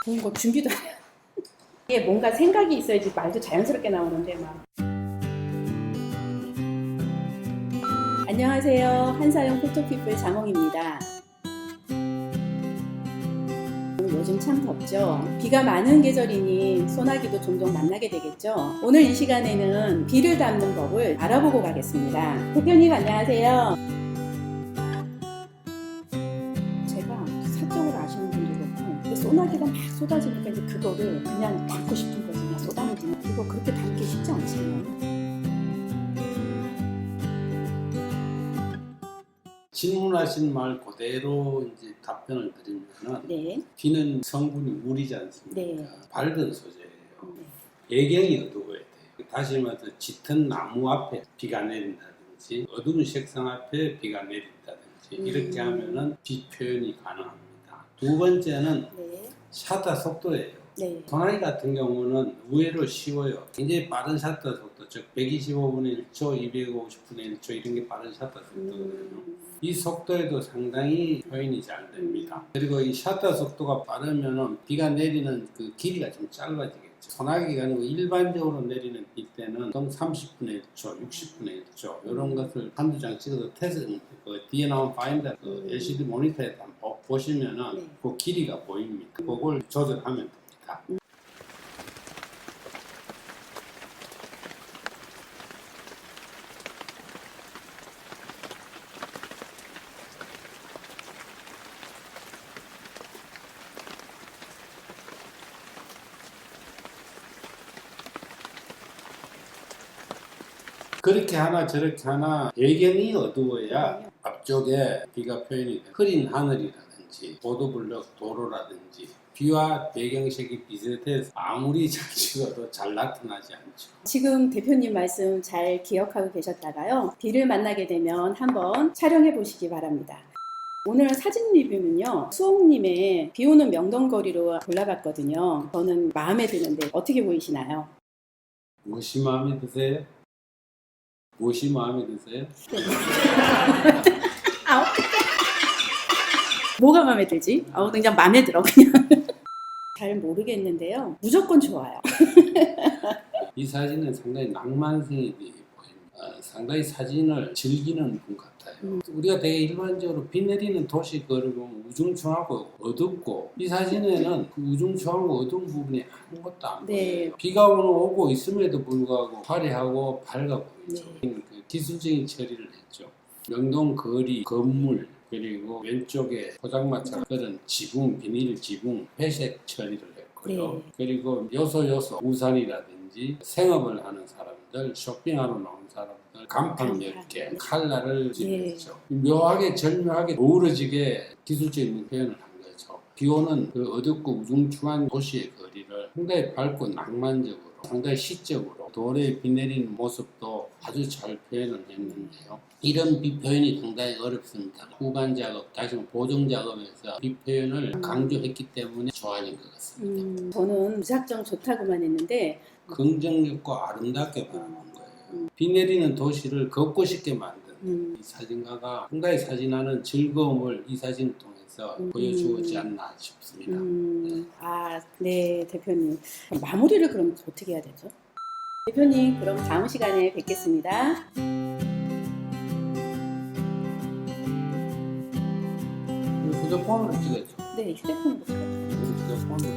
거 준비도 안 해요. 이게 뭔가 생각이 있어야지 말도 자연스럽게 나오는데 막. 안녕하세요. 한사용 포토피플 장홍입니다. 요즘 참 덥죠. 비가 많은 계절이니 소나기도 종종 만나게 되겠죠. 오늘 이 시간에는 비를 담는 법을 알아보고 가겠습니다. 대표님 안녕하세요. 소나기가 막 쏟아지니까 이제 그거를 그냥 담고 싶은 거지 그냥 쏟아내지만 그거 그렇게 담기 쉽지 않잖아요. 질문하신 말 그대로 이제 답변을 드리면은 네. 비는 성분이 물이지 않습니까? 네. 밝은 소재예요. 네. 배경이 어두워야 돼요. 다시 말해서 짙은 나무 앞에 비가 내린다든지 어두운 색상 앞에 비가 내린다든지 음. 이렇게 하면은 비 표현이 가능합니다. 두 번째는 네. 셔터 속도예요. 네. 소나기 같은 경우는 의외로 쉬워요. 굉장히 빠른 셔터 속도, 즉 125분의 1초, 250분의 1초 이런 게 빠른 셔터 속도거든요. 음. 이 속도에도 상당히 표현이 잘 됩니다. 그리고 이 셔터 속도가 빠르면은 비가 내리는 그 길이가 좀 짧아지겠죠. 소나기가 아니고 일반적으로 내리는 비 때는 보통 30분의 1초, 60분의 1초 이런 것을 한두 장 찍어서 테스트 그 뒤에 나온 파인더 그 음. LCD 모니터에 한번 보- 보시면은 네. 그 길이가 보입니다. 그걸 조절하면 됩니다. 그렇게 하나 저렇게 하나 배경이 어두워야 앞쪽에 비가 표현이 돼. 흐린 하늘이라든지 보도블럭 도로라든지 비와 배경색이 비슷해서 아무리 잘 찍어도 잘 나타나지 않죠. 지금 대표님 말씀 잘 기억하고 계셨다가요. 비를 만나게 되면 한번 촬영해 보시기 바랍니다. 오늘 사진 리뷰는요. 수홍님의 비 오는 명동거리로 골라봤거든요. 저는 마음에 드는데 어떻게 보이시나요? 무엇이 마음에 드세요? 무엇이 마음에 드세요? 아우. 뭐가 마음에 들지? 아우 그냥 마음에 들어 그냥. 잘 모르겠는데요. 무조건 좋아요. 이 사진은 상당히 낭만성이 보입니다. 어, 상당히 사진을 즐기는 분 같아요. 음. 우리가 되게 일반적으로 비 내리는 도시 보면 우중충하고 어둡고 이 사진에는 그 우중충하고 어두운 부분이 아무것도 안 네. 보여요. 비가 오는 오고 있음에도 불구하고 화려하고 밝아 보이죠. 네. 그 기술적인 처리를 했죠. 명동 거리, 건물 그리고 왼쪽에 포장마차 그런 지붕, 비닐 지붕, 회색 처리를 했고요. 네. 그리고 요소 요소 우산이라든지 생업을 하는 사람 들, 쇼핑하러 나온 사람들, 간판 몇 개, 칼라를 지냈죠. 묘하게 절묘하게 어우러지게 기술적인 표현을 한 거죠. 비 오는 그 어둡고 우중충한 도시의 거리를 상당히 밝고 낭만적으로, 상당히 시적으로 돌에 비 내리는 모습도 아주 잘 표현을 했는데요. 이런 비 표현이 상당히 어렵습니다. 후반 작업, 다시 보정 작업에서 비 표현을 음. 강조했기 때문에 좋아진 것 같습니다. 음, 저는 무작정 좋다고만 했는데 긍정적과 아름답게 바라본 거예요. 음. 비 내리는 도시를 걷고 싶게 만든 음, 이 사진가가 상당히 사진하는 즐거움을 이 사진을 통해서 음. 보여주지 않나 싶습니다. 음, 아, 네, 대표님. 마무리를 그럼 어떻게 해야 되죠? 대표님, 그럼 다음 시간에 뵙겠습니다. 휴대폰으로 찍었죠. 네, 휴대폰으로. 휴대폰으로